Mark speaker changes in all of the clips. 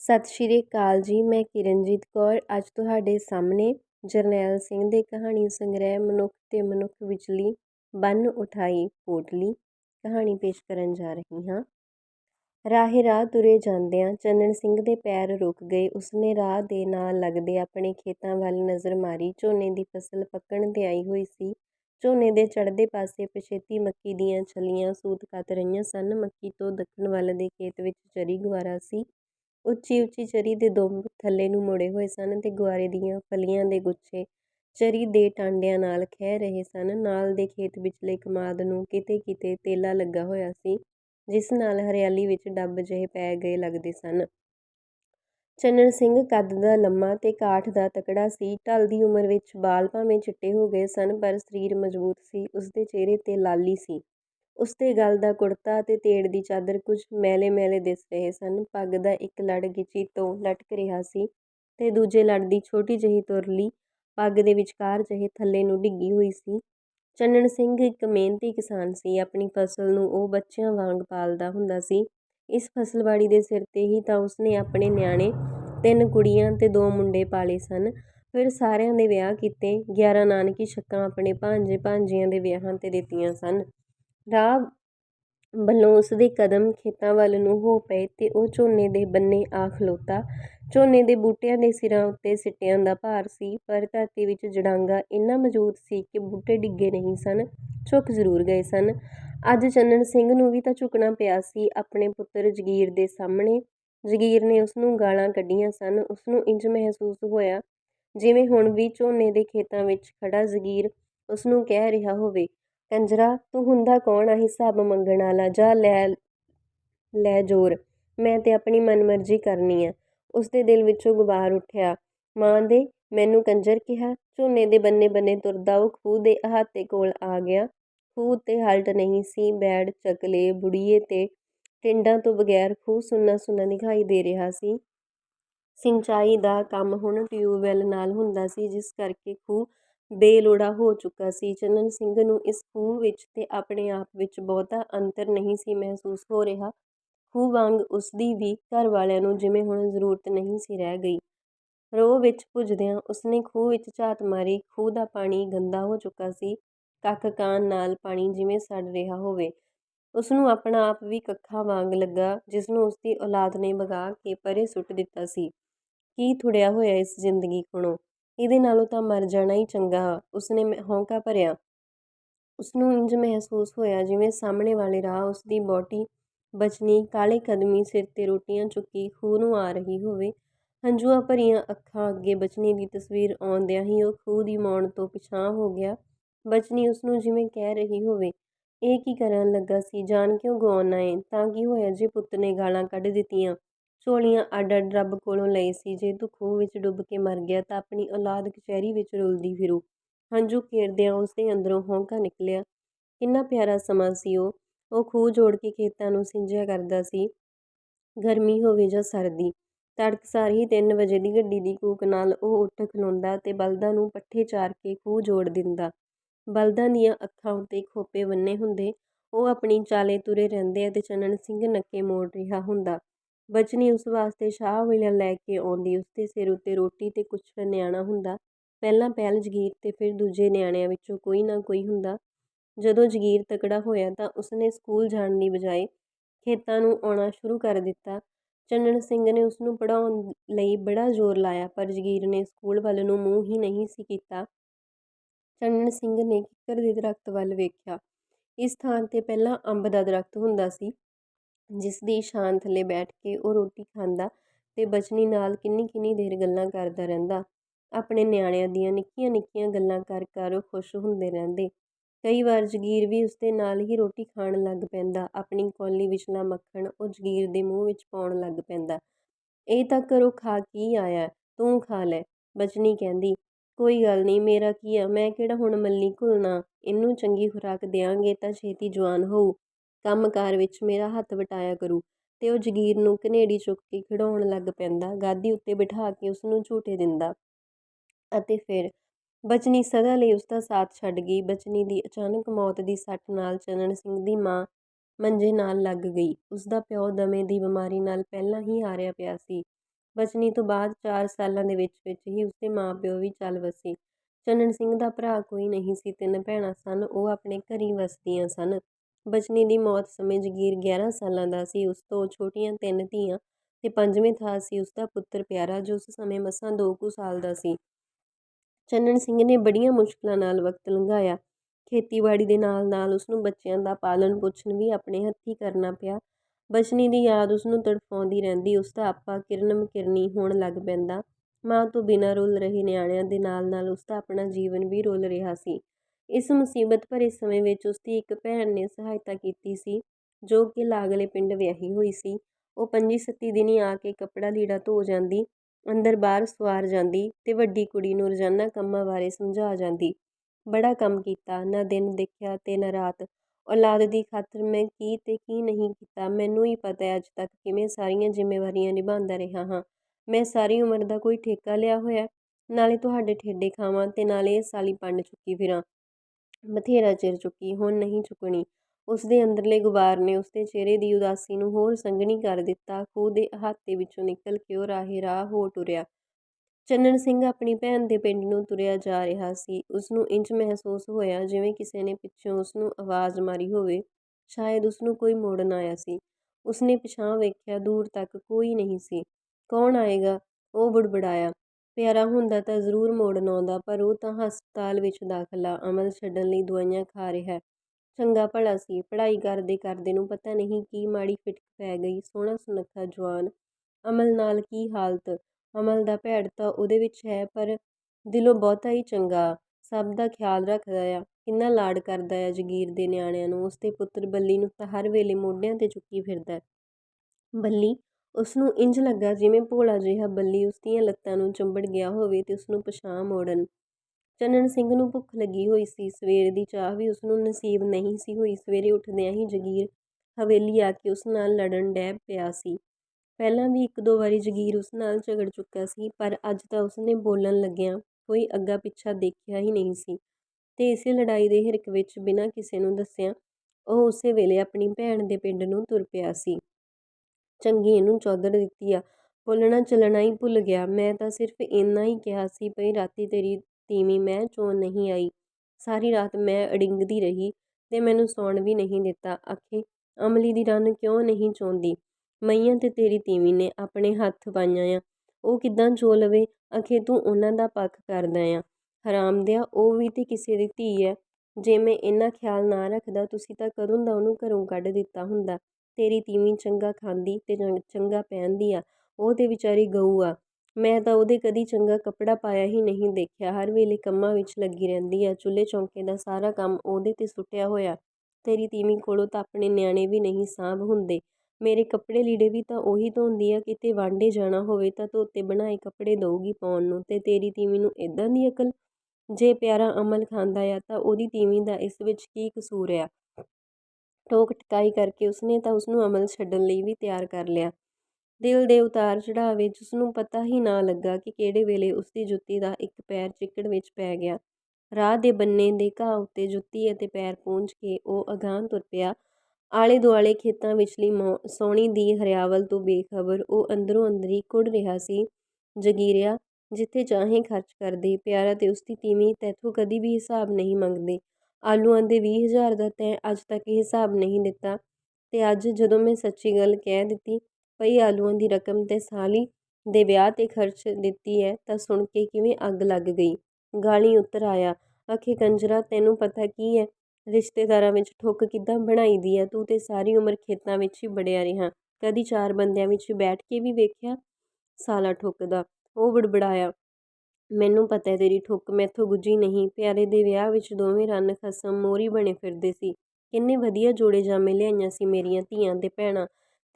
Speaker 1: ਸਤਿ ਸ਼੍ਰੀ ਅਕਾਲ ਜੀ, ਮੈਂ ਕਿਰਨਜੀਤ ਕੌਰ। ਅੱਜ ਤੁਹਾਡੇ ਸਾਹਮਣੇ ਜਰਨੈਲ ਸਿੰਘ ਦੇ ਕਹਾਣੀ ਸੰਗ੍ਰਹਿ ਮਨੁੱਖ ਤੇ ਮਨੁੱਖ ਵਿਚਲੀ ਬੰਨ ਉਠਾਈ ਕੋਟਲੀ ਕਹਾਣੀ ਪੇਸ਼ ਕਰਨ ਜਾ ਰਹੀ ਹਾਂ। ਰਾਹੇ ਰਾਹ ਤੁਰੇ ਜਾਂਦਿਆਂ ਚੰਨਣ ਸਿੰਘ ਦੇ ਪੈਰ ਰੁਕ ਗਏ। ਉਸਨੇ ਰਾਹ ਦੇ ਨਾਲ ਲੱਗਦੇ ਆਪਣੇ ਖੇਤਾਂ ਵੱਲ ਨਜ਼ਰ ਮਾਰੀ। ਝੋਨੇ ਦੀ ਫਸਲ ਪੱਕਣ ਤੇ ਆਈ ਹੋਈ ਸੀ। ਝੋਨੇ ਦੇ ਚੜ੍ਹਦੇ ਪਾਸੇ ਪਛੇਤੀ ਮੱਕੀ ਦੀਆਂ ਛਲੀਆਂ ਸੂਤ ਕੱਤ ਰਹੀਆਂ ਸਨ। ਮੱਕੀ ਤੋਂ ਦੱਖਣ ਵੱਲ ਦੇ ਖੇਤ ਵਿੱਚ ਚਰੀ ਗੁਆਰਾ ਸੀ। ਉੱਚੀ ਉੱਚੀ ਚਰੀ ਦੇ ਦੁੰਬ ਥੱਲੇ ਨੂੰ ਮੁੜੇ ਹੋਏ ਸਨ ਤੇ ਗੁਆਰੇ ਦੀਆਂ ਫਲੀਆਂ ਦੇ ਗੁੱਛੇ ਚਰੀ ਦੇ ਟਾਂਡਿਆਂ ਨਾਲ ਖਹਿ ਰਹੇ ਸਨ। ਨਾਲ ਦੇ ਖੇਤ ਵਿਚਲੇ ਕਮਾਦ ਨੂੰ ਕਿਤੇ ਕਿਤੇ ਤੇਲਾ ਲੱਗਾ ਹੋਇਆ ਸੀ, ਜਿਸ ਨਾਲ ਹਰਿਆਲੀ ਵਿੱਚ ਡੱਬ ਜਿਹੇ ਪੈ ਗਏ ਲੱਗਦੇ ਸਨ। ਚੰਨਣ ਸਿੰਘ ਕੱਦ ਦਾ ਲੰਮਾ ਤੇ ਕਾਠ ਦਾ ਤਕੜਾ ਸੀ, ਢਲ ਦੀ ਉਮਰ ਵਿੱਚ ਬਾਲ ਭਾਵੇਂ ਚਿੱਟੇ ਹੋ ਗਏ ਸਨ, ਪਰ ਸਰੀਰ ਮਜ਼ਬੂਤ ਸੀ, ਉਸਦੇ ਚਿਹਰੇ ਤੇ ਲਾਲੀ ਸੀ। ਉਸ ਦੇ ਗਲ ਦਾ ਕੁੜਤਾ ਅਤੇ ਤੇੜ ਦੀ ਚਾਦਰ ਕੁਝ ਮੈਲੇ ਮੈਲੇ ਦਿਸ ਰਹੇ ਸਨ। ਪੱਗ ਦਾ ਇੱਕ ਲੜ ਗਿੱਚੀ ਤੋਂ ਲਟਕ ਰਿਹਾ ਸੀ ਤੇ ਦੂਜੇ ਲੜ ਦੀ ਛੋਟੀ ਜਿਹੀ ਤੁਰਲੀ ਪੱਗ ਦੇ ਵਿਚਕਾਰ ਜਿਹੇ ਥੱਲੇ ਨੂੰ ਡਿੱਗੀ ਹੋਈ ਸੀ। ਚੰਨਣ ਸਿੰਘ ਇੱਕ ਮਿਹਨਤੀ ਕਿਸਾਨ ਸੀ। ਆਪਣੀ ਫਸਲ ਨੂੰ ਉਹ ਬੱਚਿਆਂ ਵਾਂਗ ਪਾਲਦਾ ਹੁੰਦਾ ਸੀ। ਇਸ ਫਸਲਵਾੜੀ ਦੇ ਸਿਰ ਤੇ ਹੀ ਤਾਂ ਉਸਨੇ ਆਪਣੇ ਨਿਆਣੇ, ਤਿੰਨ ਕੁੜੀਆਂ ਤੇ ਦੋ ਮੁੰਡੇ ਪਾਲੇ ਸਨ। ਫਿਰ ਸਾਰਿਆਂ ਦੇ ਵਿਆਹ ਕੀਤੇ। 11 ਨਾਨਕੀ ਛੱਕਾਂ ਆਪਣੇ ਭਾਂਜੇ ਭਾਂਜੀਆਂ ਦੇ ਵਿਆਹਾਂ ਤੇ ਦਿੱਤੀਆਂ ਸਨ। ਰਾਹ ਵੱਲੋਂ ਉਸਦੇ ਕਦਮ ਖੇਤਾਂ ਵੱਲ ਨੂੰ ਹੋ ਪਏ ਤੇ ਉਹ ਝੋਨੇ ਦੇ ਬੰਨੇ ਆ ਖਲੋਤਾ ਝੋਨੇ ਦੇ ਬੂਟਿਆਂ ਦੇ ਸਿਰਾਂ ਉੱਤੇ ਸਿੱਟਿਆਂ ਦਾ ਭਾਰ ਸੀ, ਪਰ ਧਰਤੀ ਵਿੱਚ ਜੜਾਂਗਾ ਇੰਨਾ ਮਜ਼ਬੂਤ ਸੀ ਕਿ ਬੂਟੇ ਡਿੱਗੇ ਨਹੀਂ ਸਨ, ਝੁਕ ਜ਼ਰੂਰ ਗਏ ਸਨ। ਅੱਜ ਚੰਨਣ ਸਿੰਘ ਨੂੰ ਵੀ ਤਾਂ ਝੁਕਣਾ ਪਿਆ ਸੀ ਆਪਣੇ ਪੁੱਤਰ ਜਗੀਰ ਦੇ ਸਾਹਮਣੇ। ਜਗੀਰ ਨੇ ਉਸਨੂੰ ਗਾਲਾਂ ਕੱਢੀਆਂ ਸਨ, ਉਸਨੂੰ ਇੰਜ ਮਹਿਸੂਸ ਹੋਇਆ ਜਿਵੇਂ ਹੁਣ ਵੀ ਝੋਨੇ ਦੇ ਖੇਤਾਂ ਵਿੱਚ ਖੜਾ ਜਗੀਰ ਉਸਨੂੰ ਕਹਿ ਰਿਹਾ ਹੋਵੇ ਕੰਜਰਾ, ਤੂੰ ਹੁੰਦਾ ਕੌਣ? ਆ ਹਿਸਾਬ ਮੰਗਣ ਵਾਲਾ। ਜਾ, ਲੈ ਲੈ ਜ਼ੋਰ। ਮੈਂ ਤੇ ਆਪਣੀ ਮਨਮਰਜ਼ੀ ਕਰਨੀ ਆ। ਉਸਦੇ ਦਿਲ ਵਿੱਚੋਂ ਗੁਬਾਰ ਉੱਠਿਆ। ਮਾਂ ਦੇ, ਮੈਨੂੰ ਕੰਜਰ ਕਿਹਾ। ਝੋਨੇ ਦੇ ਬੰਨੇ ਬੰਨੇ ਤੁਰਦਾ ਉਹ ਖੂਹ ਦੇ ਅਹਾਤੇ ਕੋਲ ਆ ਗਿਆ। ਖੂਹ ਤੇ ਹਲਟ ਨਹੀਂ ਸੀ। ਬੈੜ, ਚਕਲੇ, ਬੁੜੀਏ ਤੇ ਟਿੰਡਾਂ ਤੋਂ ਬਗੈਰ ਖੂਹ ਸੁੰਨਾ ਸੁੰਨਾ ਦਿਖਾਈ ਦੇ ਰਿਹਾ ਸੀ। ਸਿੰਚਾਈ ਦਾ ਕੰਮ ਹੁਣ ਟਿਊਬਵੈੱਲ ਨਾਲ ਹੁੰਦਾ ਸੀ, ਜਿਸ ਕਰਕੇ ਖੂਹ ਬੇਲੋੜਾ ਹੋ ਚੁੱਕਾ ਸੀ। ਚੰਨਨ ਸਿੰਘ ਨੂੰ ਇਸ ਖੂਹ ਵਿੱਚ ਤੇ ਆਪਣੇ ਆਪ ਵਿੱਚ ਬਹੁਤਾ ਅੰਤਰ ਨਹੀਂ ਸੀ ਮਹਿਸੂਸ ਹੋ ਰਿਹਾ। ਖੂਹ ਵਾਂਗ ਉਸਦੀ ਵੀ ਘਰ ਵਾਲਿਆਂ ਨੂੰ ਜਿਵੇਂ ਹੁਣ ਜ਼ਰੂਰਤ ਨਹੀਂ ਸੀ ਰਹਿ ਗਈ। ਰੋਹ ਵਿੱਚ ਪੁੱਜਦਿਆਂ ਉਸਨੇ ਖੂਹ ਵਿੱਚ ਝਾਤ ਮਾਰੀ। ਖੂਹ ਦਾ ਪਾਣੀ ਗੰਦਾ ਹੋ ਚੁੱਕਾ ਸੀ। ਕੱਖ ਕਾਂ ਨਾਲ ਪਾਣੀ ਜਿਵੇਂ ਸੜ ਰਿਹਾ ਹੋਵੇ। ਉਸ ਨੂੰ ਆਪਣਾ ਆਪ ਵੀ ਕੱਖਾਂ ਵਾਂਗ ਲੱਗਾ ਜਿਸ ਨੂੰ ਉਸਦੀ ਔਲਾਦ ਨੇ ਵਗਾ ਕੇ ਪਰੇ ਸੁੱਟ ਦਿੱਤਾ ਸੀ। ਕੀ ਥੁੜਿਆ ਹੋਇਆ ਇਸ ਜ਼ਿੰਦਗੀ ਕੋਲੋਂ? ਇਹਦੇ ਨਾਲੋਂ ਤਾਂ ਮਰ ਜਾਣਾ ਹੀ ਚੰਗਾ ਉਸਨੇ ਹੌਂਕਾ ਭਰਿਆ। ਉਸਨੂੰ ਇੰਜ ਮਹਿਸੂਸ ਹੋਇਆ ਜਿਵੇਂ ਸਾਹਮਣੇ ਵਾਲੇ ਰਾਹ ਉਸਦੀ ਬੋਟੀ ਬਚਨੀ, ਕਾਲੇ ਕਦਮੀ ਸਿਰ ਤੇ ਰੋਟੀਆਂ ਚੁੱਕੀ ਖੂਹ ਨੂੰ ਆ ਰਹੀ ਹੋਵੇ। ਹੰਝੂਆਂ ਭਰੀਆਂ ਅੱਖਾਂ ਅੱਗੇ ਬਚਨੀ ਦੀ ਤਸਵੀਰ ਆਉਂਦਿਆਂ ਹੀ ਉਹ ਖੂਹ ਦੀ ਮੌਣ ਤੋਂ ਪਿਛਾਂ ਹੋ ਗਿਆ। ਬਚਨੀ ਉਸਨੂੰ ਜਿਵੇਂ ਕਹਿ ਰਹੀ ਹੋਵੇ, ਇਹ ਕੀ ਕਰਨ ਲੱਗਾ ਸੀ? ਜਾਣ ਕਿਉਂ ਗਵਾਉਣਾ ਏ? ਤਾਂ ਕੀ ਹੋਇਆ ਜੇ ਪੁੱਤ ਨੇ ਗਾਲਾਂ ਕੱਢ ਦਿੱਤੀਆਂ? ਝੋਲੀਆਂ ਅੱਡ ਅੱਡ ਰੱਬ ਕੋਲੋਂ ਲਏ ਸੀ। ਜੇ ਤੂੰ ਖੂਹ ਵਿੱਚ ਡੁੱਬ ਕੇ ਮਰ ਗਿਆ ਤਾਂ ਆਪਣੀ ਔਲਾਦ ਕਚਹਿਰੀ ਵਿੱਚ ਰੁਲਦੀ ਫਿਰੂ। ਹੰਝੂ ਘੇਰਦਿਆਂ ਉਸਦੇ ਅੰਦਰੋਂ ਹੌਂਕਾ ਨਿਕਲਿਆ। ਕਿੰਨਾ ਪਿਆਰਾ ਸਮਾਂ ਸੀ ਉਹ। ਉਹ ਖੂਹ ਜੋੜ ਕੇ ਖੇਤਾਂ ਨੂੰ ਸਿੰਜਿਆ ਕਰਦਾ ਸੀ। ਗਰਮੀ ਹੋਵੇ ਜਾਂ ਸਰਦੀ ਤੜਕਸਾਰ ਹੀ 3 ਵਜੇ ਦੀ ਗੱਡੀ ਦੀ ਕੂਕ ਨਾਲ ਉਹ ਉੱਠ ਖਲੋਂਦਾ ਤੇ ਬਲਦਾਂ ਨੂੰ ਪੱਠੇ ਚਾਰ ਕੇ ਖੂਹ ਜੋੜ ਦਿੰਦਾ। ਬਲਦਾਂ ਦੀਆਂ ਅੱਖਾਂ ਉੱਤੇ ਖੋਪੇ ਬੰਨੇ ਹੁੰਦੇ, ਉਹ ਆਪਣੀ ਚਾਲੇ ਤੁਰੇ ਰਹਿੰਦੇ ਅਤੇ ਚੰਨਣ ਸਿੰਘ ਨੱਕੇ ਮੋੜ ਰਿਹਾ ਹੁੰਦਾ। ਬਚਨੀ ਉਸ ਵਾਸਤੇ ਸ਼ਾਹ ਵੇਲਾ ਲੈ ਕੇ ਆਉਂਦੀ, ਉਸਦੇ ਸਿਰ ਉੱਤੇ ਰੋਟੀ ਤੇ ਕੁਛ ਨਿਆਣਾ ਹੁੰਦਾ। ਪਹਿਲਾਂ ਪਹਿਲ ਜਗੀਰ ਤੇ ਫਿਰ ਦੂਜੇ ਨਿਆਣਿਆਂ ਵਿੱਚੋਂ ਕੋਈ ਨਾ ਕੋਈ ਹੁੰਦਾ। ਜਦੋਂ ਜਗੀਰ ਤਕੜਾ ਹੋਇਆ ਤਾਂ ਉਸਨੇ ਸਕੂਲ ਜਾਣ ਦੀ ਬਜਾਏ ਖੇਤਾਂ ਨੂੰ ਆਉਣਾ ਸ਼ੁਰੂ ਕਰ ਦਿੱਤਾ। ਚੰਨਣ ਸਿੰਘ ਨੇ ਉਸ ਨੂੰ ਪੜਾਉਣ ਲਈ ਬੜਾ ਜ਼ੋਰ ਲਾਇਆ, ਪਰ ਜਗੀਰ ਨੇ ਸਕੂਲ ਵੱਲ ਨੂੰ ਮੂੰਹ ਹੀ ਨਹੀਂ ਸੀ ਕੀਤਾ। ਚੰਨਣ ਸਿੰਘ ਨੇ ਕਿੱਕਰ ਦੇ ਦਰਖਤ ਵੱਲ ਵੇਖਿਆ। ਇਸ ਥਾਂ ਤੇ ਪਹਿਲਾਂ ਅੰਬ ਦਾ ਦਰਖਤ ਹੁੰਦਾ ਸੀ। ਜਿਸ ਦੀ ਛਾਂ ਥੱਲੇ ਬੈਠ ਕੇ ਉਹ ਰੋਟੀ ਖਾਂਦਾ ਅਤੇ ਬਚਨੀ ਨਾਲ ਕਿੰਨੀ ਕਿੰਨੀ ਦੇਰ ਗੱਲਾਂ ਕਰਦਾ ਰਹਿੰਦਾ। ਆਪਣੇ ਨਿਆਣਿਆਂ ਦੀਆਂ ਨਿੱਕੀਆਂ ਨਿੱਕੀਆਂ ਗੱਲਾਂ ਕਰ ਕਰ ਉਹ ਖੁਸ਼ ਹੁੰਦੇ ਰਹਿੰਦੇ। ਕਈ ਵਾਰ ਜਗੀਰ ਵੀ ਉਸਦੇ ਨਾਲ ਹੀ ਰੋਟੀ ਖਾਣ ਲੱਗ ਪੈਂਦਾ। ਆਪਣੀ ਕੌਲੀ ਵਿਚਲਾ ਮੱਖਣ ਉਹ ਜਗੀਰ ਦੇ ਮੂੰਹ ਵਿੱਚ ਪਾਉਣ ਲੱਗ ਪੈਂਦਾ। ਇਹ ਤਾਂ ਕਰੋ ਖਾ ਕੀ ਆਇਆ? ਤੂੰ ਖਾ ਲੈ। ਬਚਨੀ ਕਹਿੰਦੀ, ਕੋਈ ਗੱਲ ਨਹੀਂ, ਮੇਰਾ ਕੀ ਆ? ਮੈਂ ਕਿਹੜਾ ਹੁਣ ਮੱਲੀ ਘੁਲਣਾ? ਇਹਨੂੰ ਚੰਗੀ ਖੁਰਾਕ ਦਿਆਂਗੇ ਤਾਂ ਛੇਤੀ ਜਵਾਨ ਹੋਊ। ਕੰਮ ਕਾਰ ਵਿੱਚ ਮੇਰਾ ਹੱਥ ਵਟਾਇਆ ਕਰੂ ਤੇ ਉਹ ਜਗੀਰ ਨੂੰ ਘਨੇੜੀ ਚੁੱਕ ਕੇ ਖਿਡਾਉਣ ਲੱਗ ਪੈਂਦਾ, ਗਾਦੀ ਉੱਤੇ ਬਿਠਾ ਕੇ ਉਸਨੂੰ ਝੂਟੇ ਦਿੰਦਾ ਅਤੇ ਫਿਰ ਬਚਨੀ ਸਦਾ ਲਈ ਉਸਦਾ ਸਾਥ ਛੱਡ ਗਈ ਬਚਨੀ ਦੀ ਅਚਾਨਕ ਮੌਤ ਦੀ ਸੱਟ ਨਾਲ ਚੰਨਣ ਸਿੰਘ ਦੀ ਮਾਂ ਮੰਜੇ ਨਾਲ ਲੱਗ ਗਈ ਉਸਦਾ ਪਿਓ ਦਮੇ ਦੀ ਬਿਮਾਰੀ ਨਾਲ ਪਹਿਲਾਂ ਹੀ ਹਾਰਿਆ ਪਿਆ ਸੀ ਬਚਨੀ ਤੋਂ ਬਾਅਦ ਚਾਰ ਸਾਲਾਂ ਦੇ ਵਿੱਚ ਵਿੱਚ ਹੀ ਉਸਦੇ ਮਾਂ-ਪਿਓ ਵੀ ਚੱਲ ਵਸੇ। ਚੰਨਣ ਸਿੰਘ ਦਾ ਭਰਾ ਕੋਈ ਨਹੀਂ ਸੀ, ਤਿੰਨ ਭੈਣਾਂ ਸਨ, ਉਹ ਆਪਣੇ ਘਰੀਂ ਵਸਦੀਆਂ ਸਨ। ਬਚਨੀ ਦੀ ਮੌਤ ਸਮੇਂ ਜਗੀਰ ਗਿਆਰਾਂ ਸਾਲਾਂ ਦਾ ਸੀ, ਉਸ ਤੋਂ ਛੋਟੀਆਂ ਤਿੰਨ ਧੀਆਂ ਅਤੇ ਪੰਜਵੇਂ ਥਾਂ ਸੀ ਉਸਦਾ ਪੁੱਤਰ ਪਿਆਰਾ, ਜੋ ਉਸ ਸਮੇਂ ਮਸਾਂ ਦੋ ਕੁ ਸਾਲ ਦਾ ਸੀ। ਚੰਨਣ ਸਿੰਘ ਨੇ ਬੜੀਆਂ ਮੁਸ਼ਕਲਾਂ ਨਾਲ ਵਕਤ ਲੰਘਾਇਆ। ਖੇਤੀਬਾੜੀ ਦੇ ਨਾਲ ਨਾਲ ਉਸਨੂੰ ਬੱਚਿਆਂ ਦਾ ਪਾਲਣ ਪੋਸ਼ਣ ਵੀ ਆਪਣੇ ਹੱਥੀਂ ਕਰਨਾ ਪਿਆ। ਬਚਨੀ ਦੀ ਯਾਦ ਉਸਨੂੰ ਤੜਫਾਉਂਦੀ ਰਹਿੰਦੀ, ਉਸਦਾ ਆਪਾ ਕਿਰਨਮ ਕਿਰਨੀ ਹੋਣ ਲੱਗ ਪੈਂਦਾ। ਮਾਂ ਤੋਂ ਬਿਨਾਂ ਰੁੱਲ ਰਹੇ ਨਿਆਣਿਆਂ ਦੇ ਨਾਲ ਨਾਲ ਉਸਦਾ ਆਪਣਾ ਜੀਵਨ ਵੀ ਰੁੱਲ ਰਿਹਾ ਸੀ। ਇਸ ਮੁਸੀਬਤ ਭਰੇ ਸਮੇਂ ਵਿੱਚ ਉਸਦੀ ਇੱਕ ਭੈਣ ਨੇ ਸਹਾਇਤਾ ਕੀਤੀ ਸੀ, ਜੋ ਕਿ ਲਾਗਲੇ ਪਿੰਡ ਵਿਆਹੀ ਹੋਈ ਸੀ। ਉਹ ਪੰਜੀ ਸੱਤੀ ਦਿਨੀ ਆ ਕੇ ਕੱਪੜਾ ਲੀੜਾ ਧੋ ਜਾਂਦੀ, ਅੰਦਰ ਬਾਹਰ ਸਵਾਰ ਜਾਂਦੀ ਤੇ ਵੱਡੀ ਕੁੜੀ ਨੂੰ ਰੋਜ਼ਾਨਾ ਕੰਮਾਂ ਬਾਰੇ ਸਮਝਾ ਜਾਂਦੀ। ਬੜਾ ਕੰਮ ਕੀਤਾ, ਨਾ ਦਿਨ ਦੇਖਿਆ ਤੇ ਨਾ ਰਾਤ ਔਲਾਦ ਦੀ ਖਾਤਰ ਮੈਂ ਕੀ ਤੇ ਕੀ ਨਹੀਂ ਕੀਤਾ, ਮੈਨੂੰ ਹੀ ਪਤਾ ਅੱਜ ਤੱਕ ਕਿਵੇਂ ਸਾਰੀਆਂ ਜ਼ਿੰਮੇਵਾਰੀਆਂ ਨਿਭਾਉਂਦਾ ਰਿਹਾ ਹਾਂ। ਮੈਂ ਸਾਰੀ ਉਮਰ ਦਾ ਕੋਈ ਠੇਕਾ ਲਿਆ ਹੋਇਆ, ਨਾਲੇ ਤੁਹਾਡੇ ਠੇਡੇ ਖਾਵਾਂ ਤੇ ਨਾਲੇ ਇਹ ਸਾਲੀ ਪੰਡ ਚੁੱਕੀ ਫਿਰਾਂ। ਬਥੇਰਾ ਚਿਰ ਚੁੱਕੀ, ਹੁਣ ਨਹੀਂ ਚੁੱਕਣੀ। ਉਸਦੇ ਅੰਦਰਲੇ ਗੁਬਾਰ ਨੇ ਉਸਦੇ ਚਿਹਰੇ ਦੀ ਉਦਾਸੀ ਨੂੰ ਹੋਰ ਸੰਘਣੀ ਕਰ ਦਿੱਤਾ। ਖੂਹ ਦੇ ਅਹਾਤੇ ਵਿੱਚੋਂ ਨਿਕਲ ਕੇ ਉਹ ਰਾਹੇ ਰਾਹ ਹੋ ਟੁਰਿਆ। ਚੰਨਣ ਸਿੰਘ ਆਪਣੀ ਭੈਣ ਦੇ ਪਿੰਡ ਨੂੰ ਤੁਰਿਆ ਜਾ ਰਿਹਾ ਸੀ। ਉਸਨੂੰ ਇੰਜ ਮਹਿਸੂਸ ਹੋਇਆ ਜਿਵੇਂ ਕਿਸੇ ਨੇ ਪਿੱਛੋਂ ਉਸਨੂੰ ਆਵਾਜ਼ ਮਾਰੀ ਹੋਵੇ। ਸ਼ਾਇਦ ਉਸਨੂੰ ਕੋਈ ਮੋੜਨ ਆਇਆ ਸੀ। ਉਸਨੇ ਪਿਛਾਂਹ ਵੇਖਿਆ, ਦੂਰ ਤੱਕ ਕੋਈ ਨਹੀਂ ਸੀ। ਕੌਣ ਆਏਗਾ ਉਹ ਬੁੜਬੁੜਾਇਆ। ਪਿਆਰਾ ਹੁੰਦਾ ਤਾਂ ਜ਼ਰੂਰ ਮੋੜਨ ਆਉਂਦਾ, ਪਰ ਉਹ ਤਾਂ ਹਸਪਤਾਲ ਵਿੱਚ ਦਾਖਲਾ, ਅਮਲ ਛੱਡਣ ਲਈ ਦਵਾਈਆਂ ਖਾ ਰਿਹਾ। ਚੰਗਾ ਭਲਾ ਸੀ, ਪੜ੍ਹਾਈ ਕਰਦੇ ਕਰਦੇ ਨੂੰ ਪਤਾ ਨਹੀਂ ਕੀ ਮਾੜੀ ਫਿਟਕ ਪੈ ਗਈ, ਸੋਹਣਾ ਸੁਨੱਖਾ ਜਵਾਨ। ਅਮਲ ਨਾਲ ਕੀ ਹਾਲਤ? ਅਮਲ ਦਾ ਭੈੜ ਤਾਂ ਉਹਦੇ ਵਿੱਚ ਹੈ, ਪਰ ਦਿਲੋਂ ਬਹੁਤਾ ਹੀ ਚੰਗਾ। ਸਭ ਦਾ ਖਿਆਲ ਰੱਖਦਾ ਆ, ਕਿੰਨਾ ਲਾਡ ਕਰਦਾ ਆ ਜਗੀਰ ਦੇ ਨਿਆਣਿਆਂ ਨੂੰ। ਉਸਦੇ ਪੁੱਤਰ ਬੱਲੀ ਨੂੰ ਤਾਂ ਹਰ ਵੇਲੇ ਮੋਢਿਆਂ ਤੇ ਚੁੱਕੀ ਫਿਰਦਾ। ਬੱਲੀ ਉਸਨੂੰ ਇੰਜ ਲੱਗਾ ਜਿਵੇਂ ਭੋਲਾ ਜਿਹਾ ਬੱਲੀ ਉਸ ਦੀਆਂ ਲੱਤਾਂ ਨੂੰ ਚੰਬੜ ਗਿਆ ਹੋਵੇ ਤੇ ਉਸਨੂੰ ਪਿਛਾਂਹ ਮੋੜਨ। ਚੰਨਣ ਸਿੰਘ ਨੂੰ ਭੁੱਖ ਲੱਗੀ ਹੋਈ ਸੀ ਸਵੇਰ ਦੀ ਚਾਹ ਵੀ ਉਸਨੂੰ ਨਸੀਬ ਨਹੀਂ ਸੀ ਹੋਈ ਸਵੇਰੇ ਉੱਠਦਿਆਂ ਹੀ ਜਗੀਰ ਹਵੇਲੀ ਆ ਕੇ ਉਸ ਨਾਲ ਲੜਨ ਡਹਿ ਪਿਆ ਸੀ। ਪਹਿਲਾਂ ਵੀ ਇੱਕ ਦੋ ਵਾਰੀ ਜਗੀਰ ਉਸ ਨਾਲ ਝਗੜ ਚੁੱਕਾ ਸੀ, ਪਰ ਅੱਜ ਤਾਂ ਉਸਨੇ ਬੋਲਣ ਲੱਗਿਆਂ ਕੋਈ ਅੱਗਾ ਪਿੱਛਾ ਦੇਖਿਆ ਹੀ ਨਹੀਂ ਸੀ ਤੇ ਇਸੇ ਲੜਾਈ ਦੇ ਹਿਰਕ ਵਿੱਚ ਬਿਨਾਂ ਕਿਸੇ ਨੂੰ ਦੱਸਿਆਂ ਉਹ ਉਸੇ ਵੇਲੇ ਆਪਣੀ ਭੈਣ ਦੇ ਪਿੰਡ ਨੂੰ ਤੁਰ ਪਿਆ ਸੀ। ਚੰਗੀ ਇਹਨੂੰ ਚੌਧਰ ਦਿੱਤੀ ਆ। ਬੋਲਣਾ ਚੱਲਣਾ ਹੀ ਭੁੱਲ ਗਿਆ। ਮੈਂ ਤਾਂ ਸਿਰਫ ਇੰਨਾ ਹੀ ਕਿਹਾ ਸੀ ਬਈ ਰਾਤੀ ਤੇਰੀ ਤੀਵੀਂ ਮੈਂ ਚੋਣ ਨਹੀਂ ਆਈ। ਸਾਰੀ ਰਾਤ ਮੈਂ ਅੜਿੰਗਦੀ ਰਹੀ ਤੇ ਮੈਨੂੰ ਸੌਣ ਵੀ ਨਹੀਂ ਦਿੱਤਾ। ਆਖੇ, ਅਮਲੀ ਦੀ ਰੰਨ ਕਿਉਂ ਨਹੀਂ ਚੋਂਦੀ? ਮਈਆਂ ਤੇ ਤੇਰੀ ਤੀਵੀਂ ਨੇ ਆਪਣੇ ਹੱਥ ਪਾਈਆਂ ਆ। ਉਹ ਕਿੱਦਾਂ ਚੋ ਲਵੇ? ਆਖੇ, ਤੂੰ ਉਹਨਾਂ ਦਾ ਪੱਖ ਕਰਦਾ ਆਂ। ਹਰਾਮਦਿਆ, ਉਹ ਵੀ ਤੇ ਕਿਸੇ ਦੀ ਧੀ ਐ। ਜੇ ਮੈਂ ਇੰਨਾ ਖਿਆਲ ਨਾ ਰੱਖਦਾ, ਤੁਸੀਂ ਤਾਂ ਕਦੋਂ ਦਾ ਉਹਨੂੰ ਘਰੋਂ ਕੱਢ ਦਿੱਤਾ ਹੁੰਦਾ। ਤੇਰੀ ਤੀਵੀਂ ਚੰਗਾ ਖਾਂਦੀ ਤੇ ਚੰਗਾ ਪਹਿਨਦੀ ਆ, ਉਹ ਤੇ ਵਿਚਾਰੀ ਗਊ ਆ। ਮੈਂ ਤਾਂ ਉਹਦੇ ਕਦੀ ਚੰਗਾ ਕੱਪੜਾ ਪਾਇਆ ਹੀ ਨਹੀਂ ਦੇਖਿਆ। ਹਰ ਵੇਲੇ ਕੰਮਾਂ ਵਿੱਚ ਲੱਗੀ ਰਹਿੰਦੀ ਆ। ਚੁੱਲ੍ਹੇ ਚੌਂਕੇ ਦਾ ਸਾਰਾ ਕੰਮ ਉਹਦੇ ਤੇ ਸੁੱਟਿਆ ਹੋਇਆ। ਤੇਰੀ ਤੀਵੀਂ ਕੋਲੋਂ ਤਾਂ ਆਪਣੇ ਨਿਆਣੇ ਵੀ ਨਹੀਂ ਸਾਂਭ ਹੁੰਦੇ। ਮੇਰੇ ਕੱਪੜੇ ਲੀੜੇ ਵੀ ਤਾਂ ਉਹੀ ਧੋਂਦੀ ਆ। ਕਿਤੇ ਵਾਂਡੇ ਜਾਣਾ ਹੋਵੇ ਤਾਂ ਧੋਤੇ ਬਣਾਏ ਕੱਪੜੇ ਦਊਗੀ ਪਾਉਣ ਨੂੰ। ਤੇ ਤੇਰੀ ਤੀਵੀਂ ਨੂੰ ਏਦਾਂ ਦੀ ਅਕਲ? ਜੇ ਪਿਆਰਾ ਅਮਲ ਖਾਂਦਾ ਆ ਤਾਂ ਉਹਦੀ ਤੀਵੀਂ ਦਾ ਇਸ ਵਿੱਚ ਕੀ ਕਸੂਰ ਆ। ਟੋਕ ਟਿਕਾਈ ਕਰਕੇ ਉਸਨੇ ਤਾਂ ਉਸਨੂੰ ਅਮਲ ਛੱਡਣ ਲਈ ਵੀ ਤਿਆਰ ਕਰ ਲਿਆ। ਦਿਲ ਦੇ ਉਤਾਰ ਚੜ੍ਹਾਅ ਵਿੱਚ ਉਸਨੂੰ ਪਤਾ ਹੀ ਨਾ ਲੱਗਾ ਕਿ ਕਿਹੜੇ ਵੇਲੇ ਉਸਦੀ ਜੁੱਤੀ ਦਾ ਇੱਕ ਪੈਰ ਚਿੱਕੜ ਵਿੱਚ ਪੈ ਗਿਆ। ਰਾਹ ਦੇ ਬੰਨੇ ਦੇ ਘਾਹ ਉੱਤੇ ਜੁੱਤੀ ਅਤੇ ਪੈਰ ਪੂੰਝ ਕੇ ਉਹ ਅਗਾਂਹ ਤੁਰ ਪਿਆ। ਆਲੇ ਦੁਆਲੇ ਖੇਤਾਂ ਵਿਚਲੀ ਸੋਹਣੀ ਦੀ ਹਰਿਆਵਲ ਤੋਂ ਬੇਖਬਰ ਉਹ ਅੰਦਰੋਂ ਅੰਦਰੀ ਕੁੜ ਰਿਹਾ ਸੀ। ਜਗੀਰਿਆ, ਜਿੱਥੇ ਚਾਹੇ ਖਰਚ ਕਰਦੇ, ਪਿਆਰਾ ਤੇ ਉਸਦੀ ਤੀਵੀਂ ਤੈਥੋਂ ਕਦੀ ਵੀ ਹਿਸਾਬ ਨਹੀਂ ਮੰਗਦੇ ਆਲੂਆਂ ਦੇ ਵੀਹ ਹਜ਼ਾਰ ਦਾ ਤੈਂ ਅੱਜ ਤੱਕ ਹਿਸਾਬ ਨਹੀਂ ਦਿੱਤਾ। ਅਤੇ ਅੱਜ ਜਦੋਂ ਮੈਂ ਸੱਚੀ ਗੱਲ ਕਹਿ ਦਿੱਤੀ ਪਈ ਆਲੂਆਂ ਦੀ ਰਕਮ ਤੇ ਸਾਲੀ ਦੇ ਵਿਆਹ ਤੇ ਖਰਚ ਦਿੱਤੀ ਹੈ ਤਾਂ ਸੁਣ ਕੇ ਕਿਵੇਂ ਅੱਗ ਲੱਗ ਗਈ। ਗਾਲੀ ਉੱਤਰ ਆਇਆ, ਆਖੇ ਕੰਜਰਾ, ਤੈਨੂੰ ਪਤਾ ਕੀ ਹੈ ਰਿਸ਼ਤੇਦਾਰਾਂ ਵਿੱਚ ਠੁੱਕ ਕਿੱਦਾਂ ਬਣਾਈ ਦੀ ਹੈ ਤੂੰ ਤੇ ਸਾਰੀ ਉਮਰ ਖੇਤਾਂ ਵਿੱਚ ਹੀ ਵੜਿਆ ਰਿਹਾ। ਕਦੀ ਚਾਰ ਬੰਦਿਆਂ ਵਿੱਚ ਬੈਠ ਕੇ ਵੀ ਵੇਖਿਆ? ਸਾਲਾ ਠੁੱਕਦਾ। ਉਹ ਬੁੜਬੁੜਾਇਆ। ਮੈਨੂੰ ਪਤੈ ਤੇਰੀ ਠੁੱਕ ਮੈਥੋਂ ਗੁੱਝੀ ਨਹੀਂ। ਪਿਆਰੇ ਦੇ ਵਿਆਹ ਵਿੱਚ ਦੋਵੇਂ ਰੰਨ ਖਸਮ ਮੋਹਰੀ ਬਣੇ ਫਿਰਦੇ ਸੀ। ਕਿੰਨੇ ਵਧੀਆ ਜੋੜੇ ਜਾਮੇ ਲਿਆਈਆਂ ਸੀ ਮੇਰੀਆਂ ਧੀਆਂ ਤੇ ਭੈਣਾਂ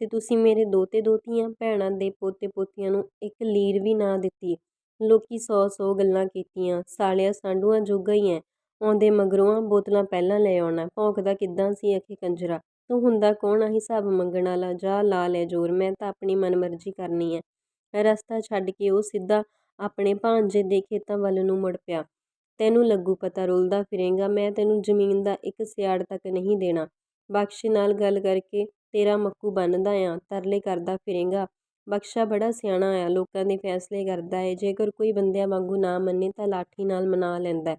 Speaker 1: ਤੇ ਤੁਸੀਂ ਮੇਰੇ ਦੋਤੇ ਦੋਹਤੀਆਂ ਭੈਣਾਂ ਦੇ ਪੋਤੇ ਪੋਤੀਆਂ ਨੂੰ ਇੱਕ ਲੀਰ ਵੀ ਨਾ ਦਿੱਤੀ। ਲੋਕੀ ਸੌ ਸੌ ਗੱਲਾਂ ਕੀਤੀਆਂ, ਸਾਲਿਆ ਸਾਢੂਆਂ ਜੋਗਾ ਹੀ ਐਂ। ਆਉਂਦੇ ਮਗਰੋਂ ਬੋਤਲਾਂ ਪਹਿਲਾਂ ਲੈ ਆਉਣਾ, ਭੌਂਕਦਾ ਕਿੱਦਾਂ ਸੀ ਅਖੇ ਕੰਜਰਾ। ਤੂੰ ਹੁੰਦਾ ਕੌਣ ਆ ਹਿਸਾਬ ਮੰਗਣ ਵਾਲਾ? ਜਾ ਲਾ ਲੈ ਜ਼ੋਰ, ਮੈਂ ਤਾਂ ਆਪਣੀ ਮਨਮਰਜ਼ੀ ਕਰਨੀ ਐ। ਰਸਤਾ ਛੱਡ ਕੇ ਉਹ ਸਿੱਧਾ ਆਪਣੇ ਭਾਂਜੇ ਦੇ ਖੇਤਾਂ ਵੱਲ ਨੂੰ ਮੁੜ ਪਿਆ। ਤੈਨੂੰ ਲੱਗੂ ਪਤਾ ਰੁਲਦਾ ਫਿਰੇਂਗਾ, ਮੈਂ ਤੈਨੂੰ ਜ਼ਮੀਨ ਦਾ ਇੱਕ ਸਿਆੜ ਤੱਕ ਨਹੀਂ ਦੇਣਾ। ਬਖ਼ਸ਼ ਨਾਲ ਗੱਲ ਕਰਕੇ ਤੇਰਾ ਮੱਕੂ ਬੰਨ੍ਹਦਾ ਆਂ, ਤਰਲੇ ਕਰਦਾ ਫਿਰੇਂਗਾ। ਬਖਸ਼ਾ ਬੜਾ ਸਿਆਣਾ ਆ, ਲੋਕਾਂ ਦੇ ਫੈਸਲੇ ਕਰਦਾ ਏ। ਜੇਕਰ ਕੋਈ ਬੰਦਿਆਂ ਵਾਂਗੂ ਨਾ ਮੰਨੇ ਤਾਂ ਲਾਠੀ ਨਾਲ ਮਨਾ ਲੈਂਦਾ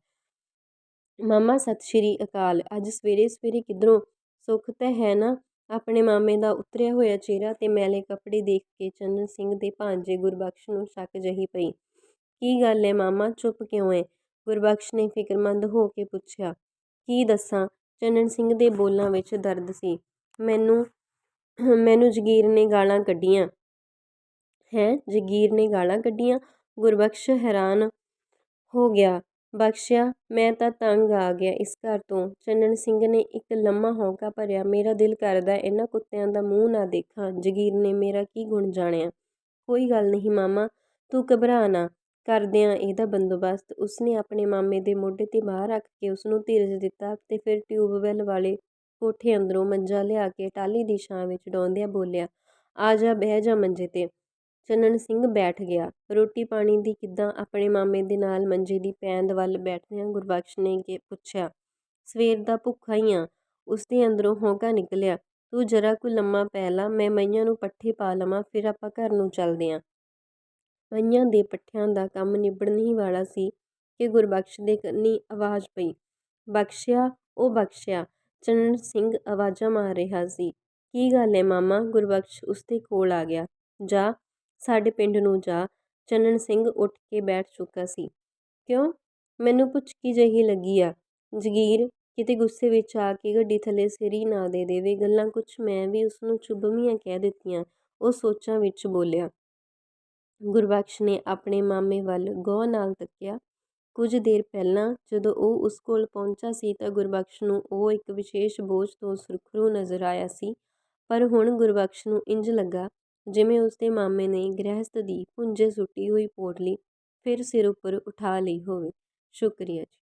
Speaker 1: ਮਾਮਾ, ਸਤਿ ਸ਼੍ਰੀ ਅਕਾਲ। ਅੱਜ ਸਵੇਰੇ ਸਵੇਰੇ ਕਿੱਧਰੋਂ? ਸੁੱਖ ਤਾਂ ਹੈ ਨਾ? ਆਪਣੇ ਮਾਮੇ ਦਾ ਉਤਰਿਆ ਹੋਇਆ ਚਿਹਰਾ ਤੇ ਮੈਲੇ ਕੱਪੜੇ ਦੇਖ ਕੇ ਚੰਨਨ ਸਿੰਘ ਦੇ ਭਾਂਜੇ ਗੁਰਬਖਸ਼ ਨੂੰ ਸ਼ੱਕ ਜਹੀ ਪਈ। ਕੀ ਗੱਲ ਹੈ ਮਾਮਾ, ਚੁੱਪ ਕਿਉਂ ਹੈ ਗੁਰਬਖਸ਼ ਨੇ ਫਿਕਰਮੰਦ ਹੋ ਕੇ ਪੁੱਛਿਆ। ਕੀ ਦੱਸਾਂ, ਚੰਨਨ ਸਿੰਘ ਦੇ ਬੋਲਾਂ ਵਿੱਚ ਦਰਦ ਸੀ। ਮੈਨੂੰ ਮੈਨੂੰ ਜਗੀਰ ਨੇ ਗਾਲਾਂ ਕੱਢੀਆਂ। ਹੈ, ਜਗੀਰ ਨੇ ਗਾਲਾਂ ਕੱਢੀਆਂ? ਗੁਰਬਖਸ਼ ਹੈਰਾਨ ਹੋ ਗਿਆ। ਬਖਸ਼ਿਆ, ਮੈਂ ਤਾਂ ਤੰਗ ਆ ਗਿਆ ਇਸ ਘਰ ਤੋਂ। ਚੰਨਨ ਸਿੰਘ ਨੇ ਇੱਕ ਲੰਮਾ ਹੌਂਕਾ ਭਰਿਆ, ਮੇਰਾ ਦਿਲ ਕਰਦਾ ਇਹਨਾਂ ਕੁੱਤਿਆਂ ਦਾ ਮੂੰਹ ਨਾ ਦੇਖਾਂ, ਜਗੀਰ ਨੇ ਮੇਰਾ ਕੀ ਗੁਣ ਜਾਣਿਆ? ਕੋਈ ਗੱਲ ਨਹੀਂ ਮਾਮਾ, ਤੂੰ ਘਬਰਾ ਨਾ। ਕਰਦੇ ਆਂ ਇਹਦਾ ਬੰਦੋਬਸਤ, ਉਸਨੇ ਆਪਣੇ ਮਾਮੇ ਦੇ ਮੋਢੇ ਤੇ ਬਾਹਰ ਰੱਖ ਕੇ ਉਸਨੂੰ ਧੀਰਜ ਦਿੱਤਾ ਤੇ ਫਿਰ ਟਿਊਬਵੈੱਲ ਵਾਲੇ ਕੋਠੇ ਅੰਦਰੋਂ ਮੰਜਾ ਲਿਆ ਕੇ ਟਾਹਲੀ ਦੀ ਛਾਂ ਵਿੱਚ ਡਾਉਂਦਿਆਂ ਬੋਲਿਆ, ਆ ਜਾ, ਬਹਿ ਜਾ ਮੰਜੇ ਤੇ। ਚੰਨਨ ਸਿੰਘ ਬੈਠ ਗਿਆ। ਰੋਟੀ ਪਾਣੀ ਦੀ ਕਿੱਦਾਂ ਆਪਣੇ ਮਾਮੇ ਦੇ ਨਾਲ ਮੰਜੇ ਦੀ ਪੈਂਦ ਵੱਲ ਬੈਠਦਿਆਂ ਗੁਰਬਖਸ਼ ਨੇ ਪੁੱਛਿਆ, ਸਵੇਰ ਦਾ ਭੁੱਖਾ ਹੀ ਆ। ਉਸਦੇ ਅੰਦਰੋਂ ਹੌਂਕਾ ਨਿਕਲਿਆ, ਤੂੰ ਜਰਾ ਕੁ ਲੰਮਾ ਪੈ ਲਾ, ਮੈਂ ਮਈਆਂ ਨੂੰ ਪੱਠੇ ਪਾ ਲਵਾਂ, ਫਿਰ ਆਪਾਂ ਘਰ ਨੂੰ ਚੱਲਦੇ ਆਂ। ਮਈਆਂ ਦੇ ਪੱਠਿਆਂ ਦਾ ਕੰਮ ਨਿਬੜਨ ਹੀ ਵਾਲਾ ਸੀ ਕਿ ਗੁਰਬਖਸ਼ ਦੇ ਕੰਨੀ ਆਵਾਜ਼ ਪਈ। ਬਖਸ਼ਿਆ, ਉਹ ਬਖਸ਼ਿਆ। ਚੰਨਨ ਸਿੰਘ ਆਵਾਜ਼ਾਂ ਮਾਰ ਰਿਹਾ ਸੀ। ਕੀ ਗੱਲ ਏ ਮਾਮਾ? ਗੁਰਬਖਸ਼ ਉਸਦੇ ਕੋਲ ਆ ਗਿਆ। ਜਾ ਸਾਡੇ ਪਿੰਡ ਨੂੰ ਜਾ ਚੰਨਨ ਸਿੰਘ ਉੱਠ ਕੇ ਬੈਠ ਚੁੱਕਾ ਸੀ। ਕਿਉਂ? ਮੈਨੂੰ ਪੁੱਛਕੀ ਜਿਹੀ ਲੱਗੀ ਆ? ਜਗੀਰ, ਕਿਤੇ ਗੁੱਸੇ ਵਿੱਚ ਆ ਕੇ ਗੱਡੀ ਥੱਲੇ ਸਿਰ ਨਾ ਦੇ ਦੇਵੇ। ਗੱਲਾਂ ਕੁਛ ਮੈਂ ਵੀ ਉਸ ਨੂੰ ਚੁਭਵੀਆਂ ਕਹਿ ਦਿੱਤੀਆਂ, ਉਹ ਸੋਚਾਂ ਵਿੱਚ ਬੋਲਿਆ। ਗੁਰਬਖਸ਼ ਨੇ ਆਪਣੇ ਮਾਮੇ ਵੱਲ ਗੌਰ ਨਾਲ ਤੱਕਿਆ। ਕੁਝ ਦੇਰ ਪਹਿਲਾਂ ਜਦੋਂ ਉਹ ਉਸ ਕੋਲ ਪਹੁੰਚਾ ਸੀ ਤਾਂ ਗੁਰਬਖਸ਼ ਨੂੰ ਉਹ ਇੱਕ ਵਿਸ਼ੇਸ਼ ਬੋਝ ਤੋਂ ਸੁਰਖਰੂ ਨਜ਼ਰ ਆਇਆ ਸੀ। ਪਰ ਹੁਣ ਗੁਰਬਖਸ਼ ਨੂੰ ਇੰਜ ਲੱਗਾ ਜਿਵੇਂ ਉਸਦੇ ਮਾਮੇ ਨੇ ਗ੍ਰਹਿਸਥ ਦੀ ਪੁੰਜੇ ਸੁੱਟੀ ਹੋਈ ਪੋਟਲੀ ਫਿਰ ਸਿਰ ਉੱਪਰ ਉਠਾ ਲਈ ਹੋਵੇ। ਸ਼ੁਕਰੀਆ ਜੀ।